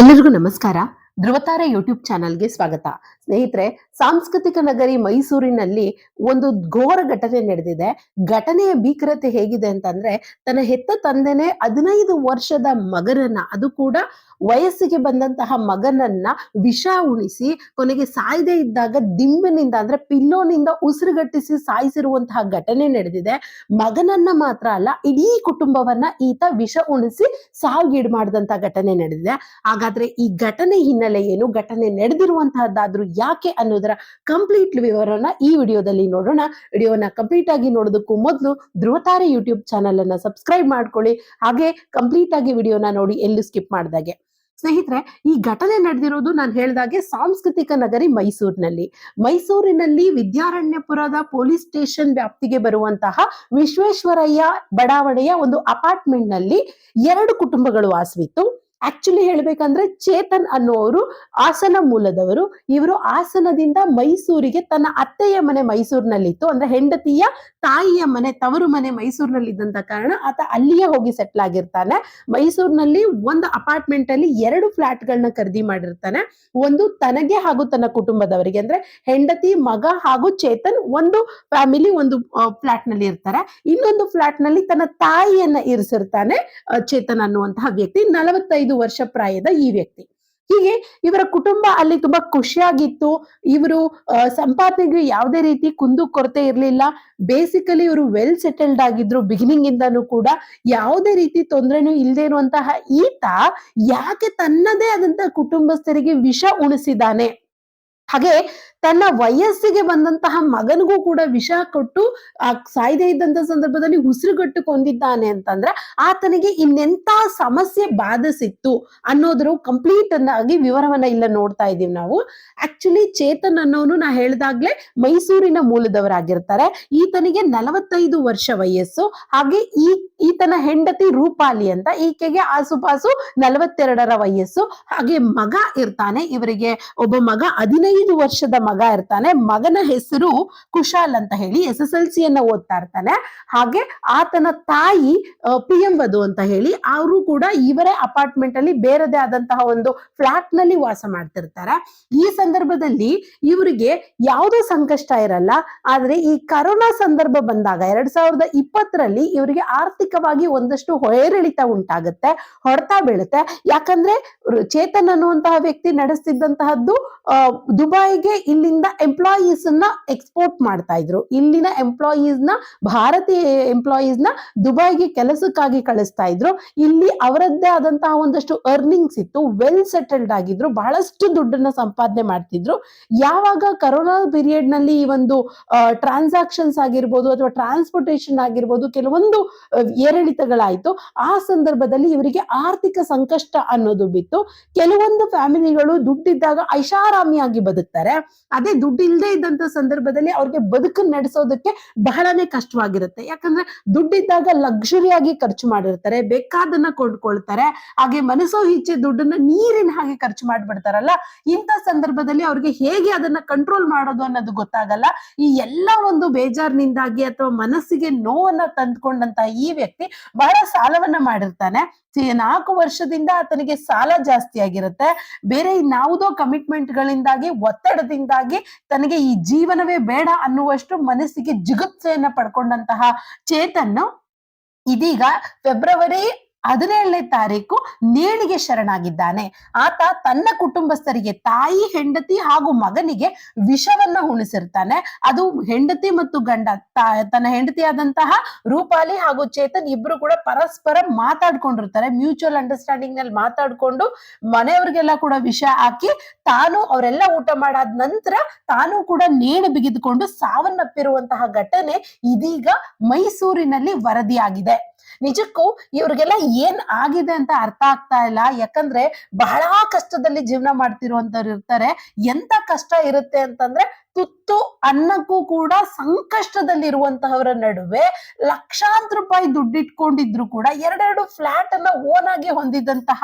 ಎಲ್ಲರಿಗೂ ನಮಸ್ಕಾರ. ಧ್ರುವತಾರೆ ಯೂಟ್ಯೂಬ್ ಚಾನಲ್ಗೆ ಸ್ವಾಗತ. ಸ್ನೇಹಿತರೆ, ಸಾಂಸ್ಕೃತಿಕ ನಗರಿ ಮೈಸೂರಿನಲ್ಲಿ ಒಂದು ಘೋರ ಘಟನೆ ನಡೆದಿದೆ. ಘಟನೆಯ ಭೀಕರತೆ ಹೇಗಿದೆ ಅಂತಂದ್ರೆ, ತನ್ನ ಹೆತ್ತ ತಂದೆನೆ ಹದಿನೈದು ವರ್ಷದ ಮಗನನ್ನ, ಅದು ಕೂಡ ವಯಸ್ಸಿಗೆ ಬಂದಂತಹ ಮಗನನ್ನ ವಿಷ ಉಣಿಸಿ, ಕೊನೆಗೆ ಸಾಯದೇ ಇದ್ದಾಗ ದಿಂಬಿನಿಂದ, ಅಂದ್ರೆ ಪಿಲ್ಲೋನಿಂದ ಉಸಿರುಗಟ್ಟಿಸಿ ಸಾಯಿಸಿರುವಂತಹ ಘಟನೆ ನಡೆದಿದೆ. ಮಗನನ್ನ ಮಾತ್ರ ಅಲ್ಲ, ಇಡೀ ಕುಟುಂಬವನ್ನ ಈತ ವಿಷ ಉಣಿಸಿ ಸಾವಿಗೀಡು ಮಾಡಿದಂತಹ ಘಟನೆ ನಡೆದಿದೆ. ಹಾಗಾದ್ರೆ ಈ ಘಟನೆ ಹಿನ್ನೆಲೆ ಏನು ಘಟನೆ ನಡೆದಿರುವಂತಹದ್ದಾದ್ರೂ ಯಾಕೆ ಅನ್ನೋದರ ಕಂಪ್ಲೀಟ್ ವಿವರನ ಈ ವಿಡಿಯೋದಲ್ಲಿ ನೋಡೋಣ. ವಿಡಿಯೋನ ಕಂಪ್ಲೀಟ್ ಆಗಿ ನೋಡೋದಕ್ಕೂ ಮೊದಲು ಧ್ರುವತಾರೆ ಯೂಟ್ಯೂಬ್ ಚಾನಲ್ ಅನ್ನ ಸಬ್ಸ್ಕ್ರೈಬ್ ಮಾಡ್ಕೊಳ್ಳಿ. ಹಾಗೆ ಕಂಪ್ಲೀಟ್ ಆಗಿ ವಿಡಿಯೋನ ನೋಡಿ ಎಲ್ಲೂ ಸ್ಕಿಪ್ ಮಾಡ್ದಾಗೆ. ಸ್ನೇಹಿತರೆ, ಈ ಘಟನೆ ನಡೆದಿರೋದು ನಾನು ಹೇಳ್ದಾಗೆ ಸಾಂಸ್ಕೃತಿಕ ನಗರಿ ಮೈಸೂರಿನಲ್ಲಿ. ಮೈಸೂರಿನಲ್ಲಿ ವಿದ್ಯಾರಣ್ಯಪುರದ ಪೊಲೀಸ್ ಸ್ಟೇಷನ್ ವ್ಯಾಪ್ತಿಗೆ ಬರುವಂತಹ ವಿಶ್ವೇಶ್ವರಯ್ಯ ಬಡಾವಣೆಯ ಒಂದು ಅಪಾರ್ಟ್ಮೆಂಟ್ನಲ್ಲಿ ಎರಡು ಕುಟುಂಬಗಳು ವಾಸವಿತ್ತು. ಆಕ್ಚುಲಿ ಹೇಳ್ಬೇಕಂದ್ರೆ ಚೇತನ್ ಅನ್ನುವರು ಹಾಸನ ಮೂಲದವರು. ಇವರು ಹಾಸನದಿಂದ ಮೈಸೂರಿಗೆ ತನ್ನ ಅತ್ತೆಯ ಮನೆ ಮೈಸೂರಿನಲ್ಲಿತ್ತು. ಅಂದ್ರೆ ಹೆಂಡತಿಯ ತಾಯಿಯ ಮನೆ, ತವರು ಮನೆ ಮೈಸೂರಿನಲ್ಲಿ ಇದ್ದಂತ ಕಾರಣ ಆತ ಅಲ್ಲಿಯೇ ಹೋಗಿ ಸೆಟ್ಲ್ ಆಗಿರ್ತಾನೆ. ಮೈಸೂರಿನಲ್ಲಿ ಒಂದು ಅಪಾರ್ಟ್ಮೆಂಟ್ ಅಲ್ಲಿ ಎರಡು ಫ್ಲಾಟ್ ಗಳನ್ನ ಖರೀದಿ ಮಾಡಿರ್ತಾನೆ. ಒಂದು ತನಗೆ ಹಾಗೂ ತನ್ನ ಕುಟುಂಬದವರಿಗೆ. ಅಂದ್ರೆ ಹೆಂಡತಿ, ಮಗ ಹಾಗೂ ಚೇತನ್ ಒಂದು ಫ್ಯಾಮಿಲಿ ಒಂದು ಫ್ಲಾಟ್ನಲ್ಲಿ ಇರ್ತಾರೆ. ಇನ್ನೊಂದು ಫ್ಲಾಟ್ನಲ್ಲಿ ತನ್ನ ತಾಯಿಯನ್ನ ಇರಿಸಿರ್ತಾನೆ ಚೇತನ್ ಅನ್ನುವಂತಹ ವ್ಯಕ್ತಿ. ನಲವತ್ತೈದು ವರ್ಷ ಪ್ರಾಯದ ಈ ವ್ಯಕ್ತಿ. ಹೀಗೆ ಇವರ ಕುಟುಂಬ ಅಲ್ಲಿ ತುಂಬಾ ಖುಷಿಯಾಗಿತ್ತು. ಇವರು ಸಂಪಾದನೆಗೆ ಯಾವುದೇ ರೀತಿ ಕುಂದು ಕೊರತೆ ಇರಲಿಲ್ಲ. ಬೇಸಿಕಲಿ ಇವರು ವೆಲ್ ಸೆಟಲ್ಡ್ ಆಗಿದ್ರು. ಬಿಗಿನಿಂಗ್ ಇಂದಾನು ಕೂಡ ಯಾವುದೇ ರೀತಿ ತೊಂದರೆನೂ ಇಲ್ಲದೆ ಇರುವಂತಹ ಈತ ಯಾಕೆ ತನ್ನದೇ ಆದಂತಹ ಕುಟುಂಬಸ್ಥರಿಗೆ ವಿಷ ಉಣಿಸಿದಾನೆ ಹಾಗೆ ತನ್ನ ವಯಸ್ಸಿಗೆ ಬಂದಂತಹ ಮಗನಿಗೂ ಕೂಡ ವಿಷ ಕೊಟ್ಟು, ಆ ಸಾಯ್ದೆ ಇದ್ದಂತ ಸಂದರ್ಭದಲ್ಲಿ ಉಸಿರುಗಟ್ಟು ಕೊಂದಿದ್ದಾನೆ ಅಂತಂದ್ರೆ ಆತನಿಗೆ ಇನ್ನೆಂತ ಸಮಸ್ಯೆ ಬಾಧಿಸಿತ್ತು ಅನ್ನೋದ್ರ ಕಂಪ್ಲೀಟ್ ಆಗಿ ವಿವರವನ್ನ ಇಲ್ಲ ನೋಡ್ತಾ ಇದೀವಿ ನಾವು. ಆಕ್ಚುಲಿ ಚೇತನ್ ಅನ್ನೋನು ನಾ ಹೇಳ್ದಾಗ್ಲೆ ಮೈಸೂರಿನ ಮೂಲದವರಾಗಿರ್ತಾರೆ. ಈತನಿಗೆ ನಲವತ್ತೈದು ವರ್ಷ ವಯಸ್ಸು. ಹಾಗೆ ಈ, ಈತನ ಹೆಂಡತಿ ರೂಪಾಲಿ ಅಂತ ಈಕೆಗೆ ಆಸುಪಾಸು ನಲವತ್ತೆರಡರ ವಯಸ್ಸು. ಹಾಗೆ ಮಗ ಇರ್ತಾನೆ. ಇವರಿಗೆ ಒಬ್ಬ ಮಗ ಹದಿನೈದು ವರ್ಷದ ಮಗ ಇರ್ತಾನೆ. ಮಗನ ಹೆಸರು ಕುಶಾಲ್ ಅಂತ ಹೇಳಿ ಎಸ್ ಎಸ್ ಎಲ್ ಸಿ ಅನ್ನ ಓದ್ತಾ ಇರ್ತಾನೆ. ಹಾಗೆ ಆತನ ತಾಯಿ ಪಿ ಎಂ ವಧು ಅಂತ ಹೇಳಿ ಅವರು ಕೂಡ ಇವರೇ ಅಪಾರ್ಟ್ಮೆಂಟ್ ಅಲ್ಲಿ ಬೇರೆದೇ ಆದಂತಹ ಒಂದು ಫ್ಲಾಟ್ನಲ್ಲಿ ವಾಸ ಮಾಡ್ತಿರ್ತಾರೆ. ಈ ಸಂದರ್ಭದಲ್ಲಿ ಇವರಿಗೆ ಯಾವುದೇ ಸಂಕಷ್ಟ ಇರಲ್ಲ. ಆದ್ರೆ ಈ ಕರೋನಾ ಸಂದರ್ಭ ಬಂದಾಗ ಎರಡ್ ಸಾವಿರದ ಇಪ್ಪತ್ತರಲ್ಲಿ ಇವರಿಗೆ ಆರ್ಥಿಕವಾಗಿ ಒಂದಷ್ಟು ಹೊಯರಿಳಿತ ಉಂಟಾಗುತ್ತೆ, ಹೊಡೆತ ಬೀಳುತ್ತೆ. ಯಾಕಂದ್ರೆ ಚೇತನ್ ಅನ್ನುವಂತಹ ವ್ಯಕ್ತಿ ನಡೆಸ್ತಿದ್ದಂತಹದ್ದು ದುಬೈಗೆ ಇಲ್ಲಿಂದ ಎಂಪ್ಲಾಯೀಸ್ನ ಎಕ್ಸ್ಪೋರ್ಟ್ ಮಾಡ್ತಾ ಇದ್ರು. ಇಲ್ಲಿನ ಎಂಪ್ಲಾಯೀಸ್ನ, ಭಾರತೀಯ ಎಂಪ್ಲಾಯೀಸ್ನ ದುಬೈಗೆ ಕೆಲಸಕ್ಕಾಗಿ ಕಳಿಸ್ತಾ ಇದ್ರು. ಇಲ್ಲಿ ಅವರದ್ದೇ ಆದಂತಹ ಒಂದಷ್ಟು ಅರ್ನಿಂಗ್ಸ್ ಇತ್ತು. ವೆಲ್ ಸೆಟಲ್ಡ್ ಆಗಿದ್ರು. ಬಹಳಷ್ಟು ದುಡ್ಡನ್ನ ಸಂಪಾದನೆ ಮಾಡ್ತಿದ್ರು. ಯಾವಾಗ ಕರೋನಾ ಪೀರಿಯಡ್ನಲ್ಲಿ ಈ ಒಂದು ಟ್ರಾನ್ಸಾಕ್ಷನ್ಸ್ ಆಗಿರ್ಬೋದು ಅಥವಾ ಟ್ರಾನ್ಸ್ಪೋರ್ಟೇಷನ್ ಆಗಿರ್ಬೋದು ಕೆಲವೊಂದು ಏರಿಳಿತಗಳಾಯ್ತು, ಆ ಸಂದರ್ಭದಲ್ಲಿ ಇವರಿಗೆ ಆರ್ಥಿಕ ಸಂಕಷ್ಟ ಅನ್ನೋದು ಬಿತ್ತು. ಕೆಲವೊಂದು ಫ್ಯಾಮಿಲಿಗಳು ದುಡ್ಡಿದ್ದಾಗ ಐಷಾರಾಮಿಯಾಗಿ ಬದುಕ್ತಾರೆ. ಅದೇ ದುಡ್ಡು ಇಲ್ಲದೆ ಇದ್ದಂತ ಸಂದರ್ಭದಲ್ಲಿ ಅವ್ರಿಗೆ ಬದುಕನ್ನು ನಡೆಸೋದಕ್ಕೆ ಬಹಳನೇ ಕಷ್ಟವಾಗಿರುತ್ತೆ. ಯಾಕಂದ್ರೆ ದುಡ್ಡಿದ್ದಾಗ ಲಕ್ಸುರಿಯಾಗಿ ಖರ್ಚು ಮಾಡಿರ್ತಾರೆ, ಬೇಕಾದನ್ನ ಕೊಂಡ್ಕೊಳ್ತಾರೆ, ಹಾಗೆ ಮನಸ್ಸೋ ಇಚ್ಛೆ ದುಡ್ಡನ್ನ ನೀರಿನ ಹಾಗೆ ಖರ್ಚು ಮಾಡ್ಬಿಡ್ತಾರಲ್ಲ, ಇಂಥ ಸಂದರ್ಭದಲ್ಲಿ ಅವ್ರಿಗೆ ಹೇಗೆ ಅದನ್ನ ಕಂಟ್ರೋಲ್ ಮಾಡೋದು ಅನ್ನೋದು ಗೊತ್ತಾಗಲ್ಲ. ಈ ಎಲ್ಲ ಒಂದು ಬೇಜಾರಿನಿಂದಾಗಿ ಅಥವಾ ಮನಸ್ಸಿಗೆ ನೋವನ್ನ ತಂದ್ಕೊಂಡಂತ ಈ ವ್ಯಕ್ತಿ ಬಹಳ ಸಾಲವನ್ನ ಮಾಡಿರ್ತಾನೆ. ನಾಲ್ಕು ವರ್ಷದಿಂದ ಆತನಿಗೆ ಸಾಲ ಜಾಸ್ತಿ ಆಗಿರುತ್ತೆ. ಬೇರೆ ಇನ್ಯಾವುದೋ ಕಮಿಟ್ಮೆಂಟ್ ಗಳಿಂದಾಗಿ ಒತ್ತಡದಿಂದಾಗಿ ತನಗೆ ಈ ಜೀವನವೇ ಬೇಡ ಅನ್ನುವಷ್ಟು ಮನಸ್ಸಿಗೆ ಜಿಗುಪ್ಸೆಯನ್ನ ಪಡ್ಕೊಂಡಂತಹ ಚೇತನ್ ಇದೀಗ ಫೆಬ್ರವರಿ ಹದಿನೇಳನೇ ತಾರೀಕು ನೇಣಿಗೆ ಶರಣಾಗಿದ್ದಾನೆ. ಆತ ತನ್ನ ಕುಟುಂಬಸ್ಥರಿಗೆ ತಾಯಿ, ಹೆಂಡತಿ ಹಾಗೂ ಮಗನಿಗೆ ವಿಷವನ್ನ ಉಣಿಸಿರ್ತಾನೆ. ಅದು ಹೆಂಡತಿ ಮತ್ತು ಗಂಡ ತನ್ನ ಹೆಂಡತಿಯಾದಂತಹ ರೂಪಾಲಿ ಹಾಗೂ ಚೇತನ್ ಇಬ್ರು ಕೂಡ ಪರಸ್ಪರ ಮಾತಾಡ್ಕೊಂಡಿರ್ತಾರೆ. ಮ್ಯೂಚುವಲ್ ಅಂಡರ್ಸ್ಟ್ಯಾಂಡಿಂಗ್ನಲ್ಲಿ ಮಾತಾಡ್ಕೊಂಡು ಮನೆಯವ್ರಿಗೆಲ್ಲ ಕೂಡ ವಿಷ ಹಾಕಿ ತಾನು ಅವರೆಲ್ಲ ಊಟ ಮಾಡಾದ ನಂತರ ತಾನು ಕೂಡ ನೇಣು ಬಿಗಿದುಕೊಂಡು ಸಾವನ್ನಪ್ಪಿರುವಂತಹ ಘಟನೆ ಇದೀಗ ಮೈಸೂರಿನಲ್ಲಿ ವರದಿಯಾಗಿದೆ. ನಿಜಕ್ಕೂ ಇವ್ರಿಗೆಲ್ಲ ಏನ್ ಆಗಿದೆ ಅಂತ ಅರ್ಥ ಆಗ್ತಾ ಇಲ್ಲ. ಯಾಕಂದ್ರೆ ಬಹಳ ಕಷ್ಟದಲ್ಲಿ ಜೀವನ ಮಾಡ್ತಿರುವಂತವ್ರು ಇರ್ತಾರೆ. ಎಂತ ಕಷ್ಟ ಇರುತ್ತೆ ಅಂತಂದ್ರೆ ತುತ್ತು ಅನ್ನಕ್ಕೂ ಕೂಡ ಸಂಕಷ್ಟದಲ್ಲಿರುವಂತಹವರ ನಡುವೆ ಲಕ್ಷಾಂತರ ರೂಪಾಯಿ ದುಡ್ಡಿಟ್ಕೊಂಡಿದ್ರು ಕೂಡ ಎರಡೆರಡು ಫ್ಲಾಟ್ ಅನ್ನ ಓನ್ ಆಗಿ ಹೊಂದಿದಂತಹ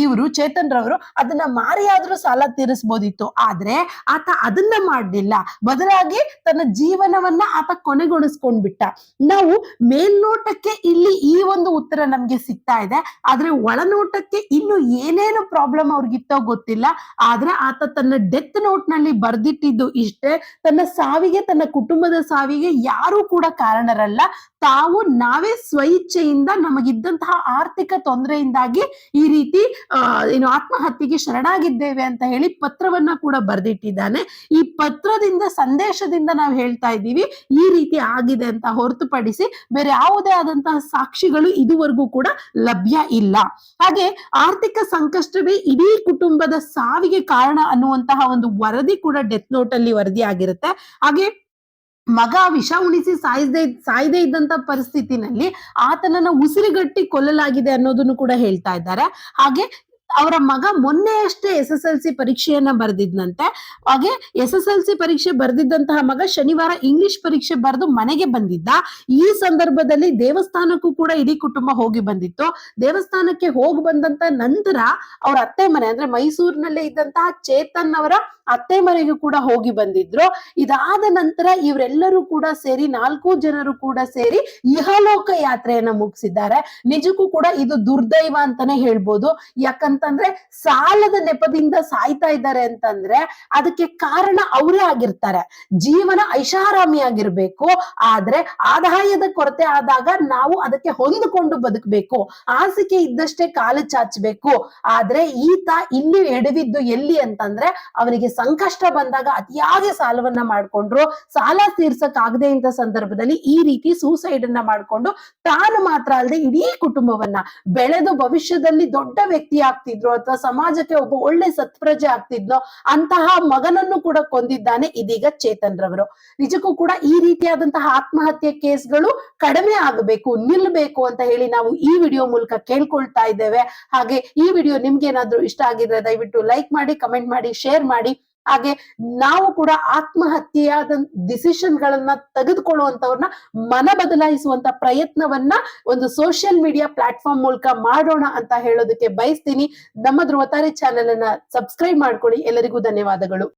ಇವರು ಚೇತನ್ ರವರು ಅದನ್ನ ಮಾರಿಯಾದ್ರೂ ಸಾಲ ತೀರಿಸಬಹುದಿತ್ತು ಆದ್ರೆ ಆತ ಅದನ್ನ ಮಾಡಲಿಲ್ಲ. ಬದಲಾಗಿ ತನ್ನ ಜೀವನವನ್ನ ಆತ ಕೊನೆಗೊಳಿಸ್ಕೊಂಡ್ಬಿಟ್ಟ ನಾವು ಮೇಲ್ನೋಟಕ್ಕೆ ಇಲ್ಲಿ ಈ ಒಂದು ಉತ್ತರ ನಮ್ಗೆ ಸಿಗ್ತಾ ಇದೆ. ಆದ್ರೆ ಒಳನೋಟಕ್ಕೆ ಇನ್ನು ಏನೇನು ಪ್ರಾಬ್ಲಮ್ ಅವ್ರಿಗಿತ್ತೋ ಗೊತ್ತಿಲ್ಲ. ಆದ್ರೆ ಆತ ತನ್ನ ಡೆತ್ ನೋಟ್ನಲ್ಲಿ ಬರ್ದಿಟ್ಟಿದ್ದು ಇಷ್ಟೇ ತನ್ನ ಸಾವಿಗೆ ತನ್ನ ಕುಟುಂಬದ ಸಾವಿಗೆ ಯಾರು ಕೂಡ ಕಾರಣರಲ್ಲ. ತಾವು ನಾವೇ ಸ್ವಇಚ್ಛೆಯಿಂದ ನಮಗಿದ್ದಂತಹ ಆರ್ಥಿಕ ತೊಂದರೆಯಿಂದಾಗಿ ಈ ರೀತಿ ಏನು ಆತ್ಮಹತ್ಯೆಗೆ ಶರಣಾಗಿದ್ದೇವೆ ಅಂತ ಹೇಳಿ ಪತ್ರವನ್ನ ಕೂಡ ಬರೆದಿಟ್ಟಿದ್ದಾನೆ. ಈ ಪತ್ರದಿಂದ, ಸಂದೇಶದಿಂದ ನಾವು ಹೇಳ್ತಾ ಇದ್ದೀವಿ, ಈ ರೀತಿ ಆಗಿದೆ ಅಂತ ಹೊರತುಪಡಿಸಿ ಬೇರೆ ಯಾವುದೇ ಆದಂತಹ ಸಾಕ್ಷಿಗಳು ಇದುವರೆಗೂ ಕೂಡ ಲಭ್ಯ ಇಲ್ಲ. ಹಾಗೆ ಆರ್ಥಿಕ ಸಂಕಷ್ಟವೇ ಇಡೀ ಕುಟುಂಬದ ಸಾವಿಗೆ ಕಾರಣ ಅನ್ನುವಂತಹ ಒಂದು ವರದಿ ಕೂಡ ಡೆತ್ ನೋಟ್ ಅಲ್ಲಿ ವರದಿ ಆಗಿರುತ್ತೆ ಹಾಗೆ ಮಗ ವಿಷ ಉಣಿಸಿ ಸಾಯಿಸದೆ ಸಾಯದೇ ಇದ್ದಂತ ಪರಿಸ್ಥಿತಿನಲ್ಲಿ ಆತನನ್ನ ಉಸಿರುಗಟ್ಟಿ ಕೊಲ್ಲಲಾಗಿದೆ ಅನ್ನೋದನ್ನು ಕೂಡ ಹೇಳ್ತಾ ಇದ್ದಾರೆ. ಹಾಗೆ ಅವರ ಮಗ ಮೊನ್ನೆ ಅಷ್ಟೇ ಎಸ್ ಎಸ್ ಎಲ್ ಸಿ ಪರೀಕ್ಷೆಯನ್ನ ಬರೆದಿದ್ನಂತೆ. ಹಾಗೆ ಎಸ್ ಎಸ್ ಎಲ್ ಸಿ ಪರೀಕ್ಷೆ ಬರೆದಿದ್ದಂತಹ ಮಗ ಶನಿವಾರ ಇಂಗ್ಲಿಷ್ ಪರೀಕ್ಷೆ ಬರೆದು ಮನೆಗೆ ಬಂದಿದ್ದ. ಈ ಸಂದರ್ಭದಲ್ಲಿ ದೇವಸ್ಥಾನಕ್ಕೂ ಕೂಡ ಇಡೀ ಕುಟುಂಬ ಹೋಗಿ ಬಂದಿತ್ತು. ದೇವಸ್ಥಾನಕ್ಕೆ ಹೋಗಿ ಬಂದಂತ ನಂತರ ಅವ್ರ ಅತ್ತೆ ಮನೆ ಅಂದ್ರೆ ಮೈಸೂರಿನಲ್ಲೇ ಇದ್ದಂತಹ ಚೇತನ್ ಅವರ ಅತ್ತೆ ಮನೆಗೂ ಕೂಡ ಹೋಗಿ ಬಂದಿದ್ರು. ಇದಾದ ನಂತರ ಇವರೆಲ್ಲರೂ ಕೂಡ ಸೇರಿ, ನಾಲ್ಕು ಜನರು ಕೂಡ ಸೇರಿ ಇಹಲೋಕ ಯಾತ್ರೆಯನ್ನ ಮುಗಿಸಿದ್ದಾರೆ. ನಿಜಕ್ಕೂ ಕೂಡ ಇದು ದುರ್ದೈವ ಅಂತಾನೆ ಹೇಳ್ಬೋದು. ಯಾಕಂತಂದ್ರೆ ಸಾಲದ ನೆಪದಿಂದ ಸಾಯ್ತಾ ಇದ್ದಾರೆ ಅಂತಂದ್ರೆ ಅದಕ್ಕೆ ಕಾರಣ ಅವರೇ ಆಗಿರ್ತಾರೆ. ಜೀವನ ಐಷಾರಾಮಿ ಆಗಿರ್ಬೇಕು. ಆದ್ರೆ ಆದಾಯದ ಕೊರತೆ ಆದಾಗ ನಾವು ಅದಕ್ಕೆ ಹೊಂದಿಕೊಂಡು ಬದುಕಬೇಕು. ಹಾಸಿಗೆ ಇದ್ದಷ್ಟೇ ಕಾಲು ಚಾಚಬೇಕು. ಆದ್ರೆ ಈತ ಇಲ್ಲಿ ಎಡವಿದ್ದು ಎಲ್ಲಿ ಅಂತಂದ್ರೆ ಅವನಿಗೆ ಸಂಕಷ್ಟ ಬಂದಾಗ ಅತಿಯಾದ ಸಾಲವನ್ನ ಮಾಡ್ಕೊಂಡ್ರು. ಸಾಲ ತೀರ್ಸಕ್ ಆಗದೆ ಇಂತ ಸಂದರ್ಭದಲ್ಲಿ ಈ ರೀತಿ ಸೂಸೈಡ್ ಅನ್ನ ಮಾಡ್ಕೊಂಡು ತಾನು ಮಾತ್ರ ಅಲ್ಲದೆ ಇಡೀ ಕುಟುಂಬವನ್ನ ಬೆಳೆದು ಭವಿಷ್ಯದಲ್ಲಿ ದೊಡ್ಡ ವ್ಯಕ್ತಿ ಆಗ್ತಿದ್ರು ಅಥವಾ ಸಮಾಜಕ್ಕೆ ಒಬ್ಬ ಒಳ್ಳೆ ಸತ್ಪ್ರಜೆ ಆಗ್ತಿದ್ನೋ ಅಂತಹ ಮಗನನ್ನು ಕೂಡ ಕೊಂದಿದ್ದಾನೆ ಇದೀಗ ಚೇತನ್ ರವರು ನಿಜಕ್ಕೂ ಕೂಡ ಈ ರೀತಿಯಾದಂತಹ ಆತ್ಮಹತ್ಯೆ ಕೇಸ್ಗಳು ಕಡಿಮೆ ಆಗಬೇಕು, ನಿಲ್ಬೇಕು ಅಂತ ಹೇಳಿ ನಾವು ಈ ವಿಡಿಯೋ ಮೂಲಕ ಕೇಳ್ಕೊಳ್ತಾ ಇದ್ದೇವೆ. ಹಾಗೆ ಈ ವಿಡಿಯೋ ನಿಮ್ಗೆ ಏನಾದ್ರೂ ಇಷ್ಟ ಆಗಿದ್ರೆ ದಯವಿಟ್ಟು ಲೈಕ್ ಮಾಡಿ, ಕಮೆಂಟ್ ಮಾಡಿ, ಶೇರ್ ಮಾಡಿ. ಹಾಗೆ ನಾವು ಕೂಡ ಆತ್ಮಹತ್ಯೆಯಾದ ಡಿಸಿಷನ್ ಗಳನ್ನ ತೆಗೆದುಕೊಳ್ಳುವಂತವ್ರನ್ನ ಮನ ಬದಲಾಯಿಸುವಂತ ಪ್ರಯತ್ನವನ್ನ ಒಂದು ಸೋಷಿಯಲ್ ಮೀಡಿಯಾ ಪ್ಲಾಟ್ಫಾರ್ಮ್ ಮೂಲಕ ಮಾಡೋಣ ಅಂತ ಹೇಳೋದಕ್ಕೆ ಬಯಸ್ತೀನಿ. ನಮ್ಮ ಧ್ರುವತಾರೆ ಚಾನೆಲ್ ಅನ್ನ ಸಬ್ಸ್ಕ್ರೈಬ್ ಮಾಡ್ಕೊಳ್ಳಿ. ಎಲ್ಲರಿಗೂ ಧನ್ಯವಾದಗಳು.